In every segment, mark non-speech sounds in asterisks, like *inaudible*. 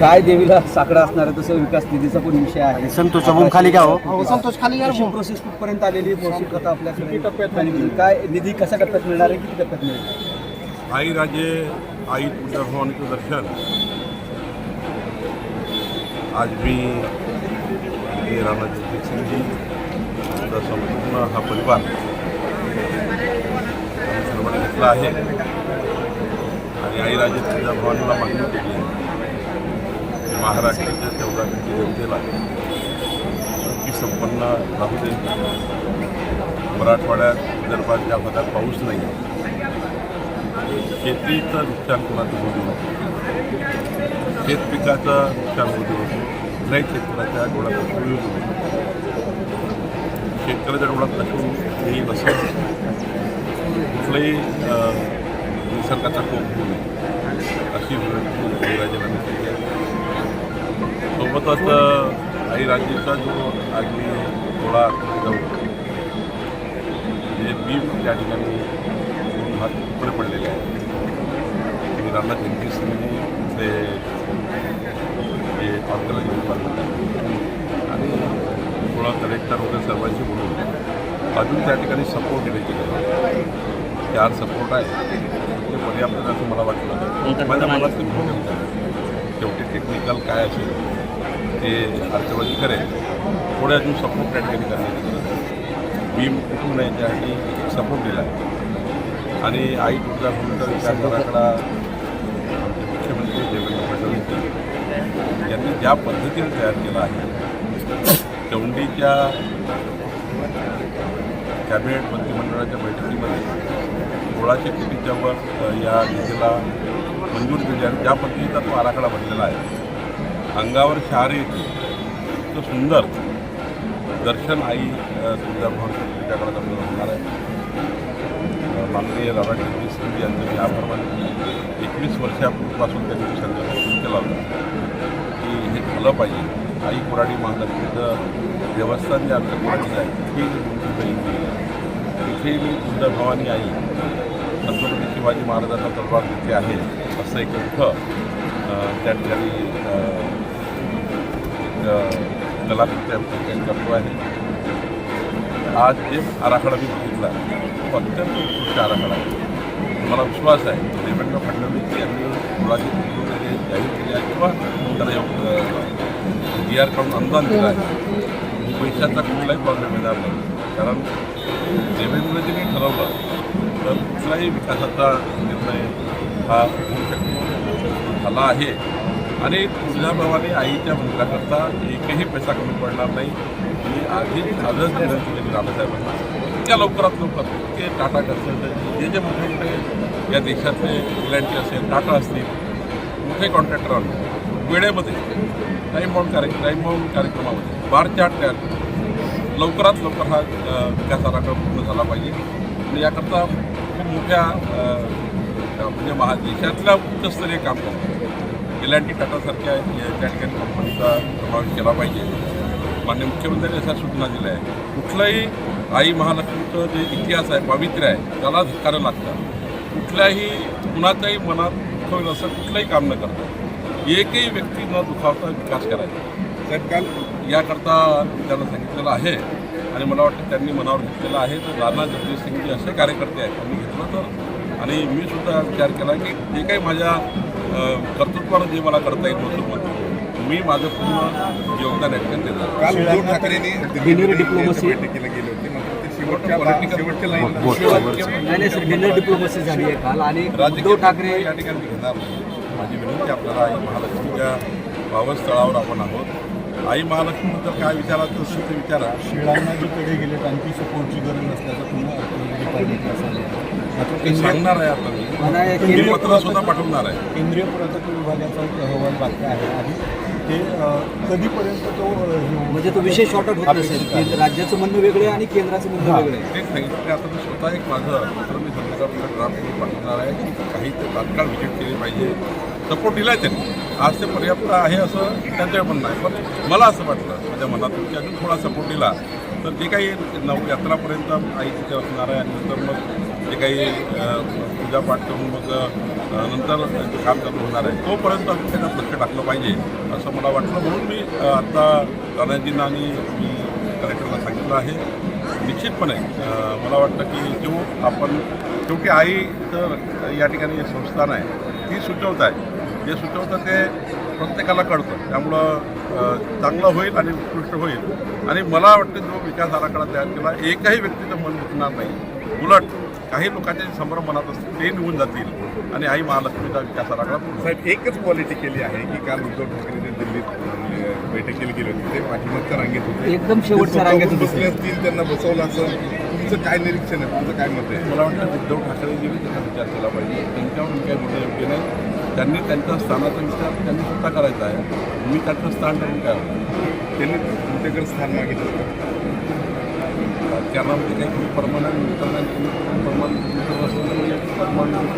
काय देवीला साकडा असणार आहे तसं विकास निधीचा पण विषय आहे. संतोषचा बूम खाली घ्या हो. हो, संतोष खाली या अशी प्रोसेस कुठपर्यंत आलेली प्रोसेस आता आपल्याकडे? काय निधी कशा टप्प्यात मिळणार आहे किती टप्प्यात मिळेल आई राजे आई तुझ्या भवानीचं दर्शन. आज मी हे रामाजी आमचा संपूर्ण हा परिवार आम्ही सर्वांनी घेतला आहे. आणि आई राजे तुझ्या भवानीला मागणी केली आहे. महाराष्ट्राच्या तेवढा कोटी जनतेला सुखी संपन्न राहू दे. मराठवाड्यात विदर्भात ज्या भागात पाऊस नाही शेतीचं नुकसान कोणाचं होऊ नये. शेत पिकाचं नुकसान होऊ नये. कुठल्याही शेतकऱ्याच्या डोळ्यात अश्रू येऊ शेतकऱ्याच्या डोळ्यात अश्रू येईल असं कुठलाही निसर्गाचा कोप होऊ नये. अशी विनंती आहे सोबतच अं, आई राज्याचा जो आगली थोडा जाऊ जे त्या ठिकाणी हात पुढे पडलेले आहेत आणि राणा जगदीश सिंगनी ते जे ऑर्गनायझेशन विभाग आणि थोडा कलेक्टर वगैरे सर्वांशी बोलून अजून त्या ठिकाणी सपोर्ट आहे चार सपोर्ट आहे. ते पर्याप्त आहे असं मला वाटलं माझ्या मनात ते. शेवटी टेक्निकल काय असेल ते आर्किओलॉजी करेल थोडे अजून सपोर्ट त्या ठिकाणी करण्याची गरज आहे कुठून त्यासाठी सपोर्ट दिला आहे. आणि आई तुझा भूमिका विचारणाराकडा आमचे मुख्यमंत्री देवेंद्र फडणवीस यांनी ज्या पद्धतीने तयार केला आहे चौंडीच्या कॅबिनेट मंत्रिमंडळाच्या बैठकीमध्ये सोळाशे कोटीच्या वर या निधीला मंजूर दिली आणि ज्या पद्धतीचा तो आराखडा बनलेला आहे अंगावर शहारे येते. तो सुंदर. दर्शन आई अ, तुळजाभवानी तुझ्याकडे आपल्याला होणार आहे. माननीय राणा जगदीश सिंग यांचं मी आभार एकवीस वर्षापासून त्यांनी तो सुरू केला होता की हे झालं पाहिजे. आई कुराडी महालक्ष्मीचं देवस्थान जे आमच्या कोराडीचं आहे तिथेही जी पहिली मी तुळजाभवानी भवानी आई छत्रपती शिवाजी महाराजांना तलवार तिथे आहे असं एक दुःख त्या ठिकाणी अ, एक अ, करतो आहे. आज एक आराखडा मी बघितला. तो अत्यंत उत्कृष्ट आराखडा. आहे मला विश्वास आहे देवेंद्र फडणवीस यांनी मुळाची वगैरे जाहीर केली आहे किंवा त्याला डी आरकडून अनुदान दिलं आहे. पैशाचा कुठलाही प्रॉब्लेम येणार नाही. कारण देवेंद्रजींनी ठरवलं तर कुठलाही विकासाचा निर्णय हा होऊ शकतो झाला आहे. आणि तुझ्याप्रमाणे आईच्या मुलाकरता एकही पैसा कमी पडणार नाही. मी आधी आजच विनंती केली रामसाहेबांना इतक्या लवकरात लवकर इतके टाटा कन्सल्टन्सी जे जे मोठे मोठे या देशातले रिलायन्सी असेल टाटा असतील मोठे कॉन्ट्रॅक्टर आणून वेळेमध्ये टाईम बाउंड कार्य टाईम बाउंड कार्यक्रमामध्ये बार चार्ट तयार लवकरात लवकर हा विकासाला विकास पूर्ण झाला पाहिजे. आणि याकरता खूप मोठ्या म्हणजे महा देशातल्या उच्चस्तरीय काम करतात एल टी टाटासारख्या या- त्या ठिकाणी कंपनीचा समावेश केला पाहिजे. मान्य मुख्यमंत्र्यांनी अशा सूचना दिल्या आहे कुठलाही आई महालक्ष्मीचं जे इतिहास आहे पावित्र्य आहे त्याला धिक्कारा लागतं. कुठल्याही कुणाच्याही मनात दुखवेल होईल असं कुठलंही काम न करता एकही व्यक्ती न दुखावता विकास करायचा. तर काल याकरता त्यांना सांगितलेलं आहे आणि मला वाटतं त्यांनी मनावर घेतलेलं आहे. तर राणा जगदीश सिंगजी असे कार्यकर्ते आहेत त्यांनी घेतलं तर. आणि मी सुद्धा विचार केला की जे काही माझ्या कर्तृत्वानं जे मला करता येईल महसूलमध्ये मी माझं पूर्ण योगदान देणार काल उद्धव ठाकरेंनी डिनर डिप्लोमसी बैठकीला गेले होते. शेवटच्या डिप्लोमसी झाली आहे काल. आणि राजकीय उद्धव ठाकरे या ठिकाणी घेणार नाही. माझी विनंती आपल्याला आई महालक्ष्मीच्या पावस्थळावर आपण आहोत. आई महालक्ष्मीबद्दल काय विचारायचं असेल ते विचारा शिळांना जिकडे गेले आणखी सपोर्टची गरज नसल्याचं पुन्हा सांगितलं सांगणार आहे आता मी? पत्र सुद्धा पाठवणार आहे. केंद्रीय पुरातत्व विभागाचा एक अहवाल बातम्या आहे. आणि ते कधीपर्यंत तो म्हणजे तो विषय शॉर्ट आउट होत केंद्र- राज्याचं म्हणणं वेगळं आहे आणि केंद्राचं म्हणणं वेगळं आहे. ते सांगितलं आता मी स्वतः एक माझं पत्र मी संध्याकाळपर्यंत ड्राफ्ट करून पाठवणार आहे की काही ते तात्काळ व्हिजिट केली पाहिजे. सपोर्ट दिला आहे त्यांनी. आज ते पर्याप्त आहे असं त्यांचं म्हणणं आहे. पण मला असं वाटलं माझ्या मनातून की अजून थोडा सपोर्ट दिला तर जे काही नऊ यात्रापर्यंत आई तिथे असणार आहे आणि नंतर मग जे काही पूजा पूजापाठ करून मग नंतर ते काम चालू होणार आहे. तोपर्यंत आपण त्याच्यात लक्ष टाकलं पाहिजे असं मला वाटलं. म्हणून मी आत्ता राणाजींना आणि मी कलेक्टरला सांगितलं आहे. निश्चितपणे मला वाटतं की जो आपण शेवटी आई तर या ठिकाणी संस्थान आहे ती सुचवत आहे. जे सुचवतं ते प्रत्येकाला कळतं. त्यामुळं चांगलं होईल आणि उत्कृष्ट होईल. आणि मला वाटतं जो विकास आराखडा तयार केला एकही व्यक्तीचं मन दुखणार नाही. उलट काही लोकांचे संभ्रम मनात असतील ते निघून जातील. आणि आई महालक्ष्मीचा विकास आराखडा पूर्ण होईल. साहेब एकच पॉलिटी केली आहे की काल उद्धव ठाकरे दिल्लीत बैठकीला गेले होते. ते पाठीमागच्या रांगेत होते. एकदम शेवटच्या रांगेत. बसले असतील त्यांना बसवलं असं. तुमचं काय निरीक्षण आहे? तुमचं काय मत आहे? मला वाटतं उद्धव ठाकरेजींनी त्याचा विचार केला पाहिजे. त्यांच्यावर मी काही बोलणं योग्य नाही. त्यांनी त्यांच्या स्थानाचा विचार त्यांनी स्वतः करायचा आहे. मी त्याचं स्थान ठरवून काय त्यांनी तुमच्याकडे स्थान मागितलं. होतं. राजकारणामध्ये काही तुम्ही परमनंट मित्र नाही कोणी परमनंट मित्र नसतं परमनंट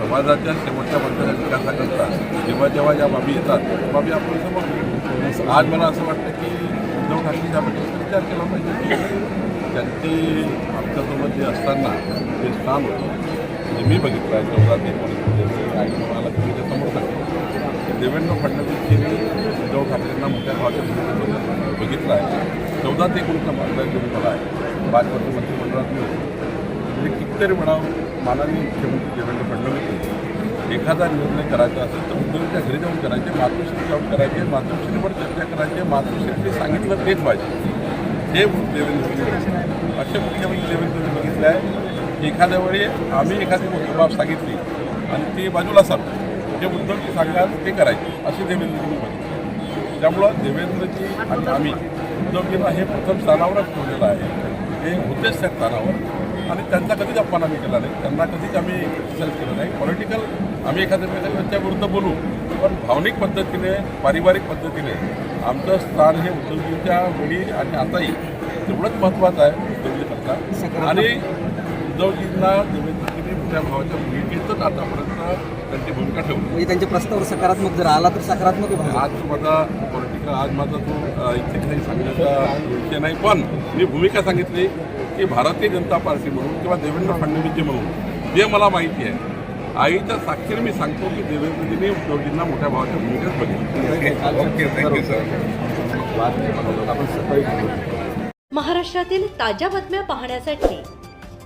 समाजाच्या शेवटच्या वर्षाच्या विकासाकरता जेव्हा जेव्हा या बाबी येतात त्या बाबी आपण समजतो. आज मला असं वाटतं की उद्धव ठाकरे त्याबद्दल विचार केला पाहिजे त्यांचे आमच्यासोबत जे असताना ते स्थान होतं जे मी बघितलं आहे चौदा ते मला तुम्ही समोर केलं. देवेंद्र फडणवीसजींनी उद्धव ठाकरेंना मोठ्या भावाच्या भूमिकेबद्दल बघितलं आहे चौदा ते एकोणीसला मतदार मला आहे पाच वर्ष मंत्रिमंडळात मी म्हणजे कितीतरी वेळा माननीय मुख्यमंत्री देवेंद्र फडणवीस एखादा निर्णय करायचा असेल तर उद्धवच्या घरी जाऊन करायचे मातृश्री जाऊन करायचे मातृश्रीवर चर्चा करायचे मातृश्रीने सांगितलं तेच पाहिजे. हे देवेंद्र अशा मुख्यमंत्री देवेंद्रजी बघितलं आहे एखाद्या वेळी आम्ही एखादी मोठी बाब सांगितली आणि ती बाजूला सरते जे उद्धवजी सांगाल ते करायचे असे देवेंद्रजींनी बघितलं. त्यामुळं देवेंद्रजी आणि आम्ही उद्धवजींना हे प्रथम स्थानावरच ठेवलेलं आहे. हे होतेच त्या स्थानावर. आणि त्यांचा कधीच अपमान आम्ही केला नाही. त्यांना कधीच आम्ही क्रिटिसाइज केलं नाही. पॉलिटिकल आम्ही एखाद्या त्यांच्या विरुद्ध बोलू पण भावनिक पद्धतीने पारिवारिक पद्धतीने आमचं स्थान हे उद्धवजींच्या वेळी आणि आताही तेवढंच महत्त्वाचं आहे उद्धवजीकरता आणि उद्धवजींना देवेंद्रजींनी मोठ्या भावाच्या भूमिकेतच आतापर्यंत त्यांची भूमिका ठेवली. म्हणजे त्यांच्या प्रस्तावावर सकारात्मक जर आला तर सकारात्मक. आज माझा पॉलिटिकल आज माझा तो इथे काही सांगण्याचा विषय नाही पण मी भूमिका सांगितली की भारतीय जनता पार्टी म्हणून किंवा देवेंद्र फडणवीसजी म्हणून जे मला माहिती आहे आईच्या साक्षीने मी सांगतो की देवेंद्रजींनी उद्धवजींना मोठ्या भावाच्या भूमिकेत बघितली. *laughs* सर महाराष्ट्रातील ताज्या बातम्या पाहण्यासाठी